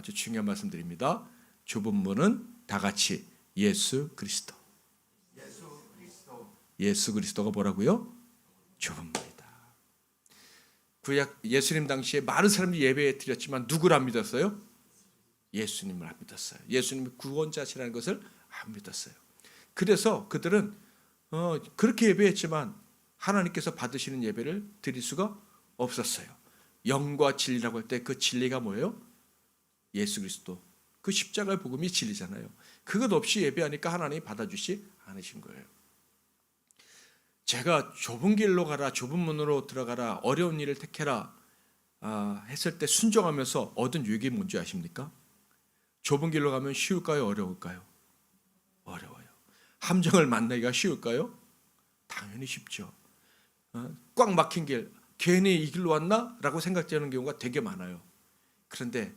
아주 중요한 말씀드립니다. 문은 다 같이 예수 그리스도. 예수 그리스도가 뭐라고요? 문이다. 구약 예수님 당시에 많은 사람들이 예배 드렸지만 누구를 안 믿었어요? 예수님을 안 믿었어요. 예수님이 구원자시라는 것을 안 믿었어요. 그래서 그들은 어, 그렇게 예배했지만 하나님께서 받으시는 예배를 드릴 수가 없었어요. 영과 진리라고 할 때 그 진리가 뭐예요? 예수 그리스도. 그 십자가의 복음이 진리잖아요. 그것 없이 예배하니까 하나님이 받아주시 않으신 거예요. 제가 좁은 길로 가라, 좁은 문으로 들어가라, 어려운 일을 택해라 아, 했을 때 순종하면서 얻은 유익이 뭔지 아십니까? 좁은 길로 가면 쉬울까요, 어려울까요? 어려워요. 함정을 만나기가 쉬울까요? 당연히 쉽죠. 어? 꽉 막힌 길, 괜히 이 길로 왔나? 라고 생각되는 경우가 되게 많아요. 그런데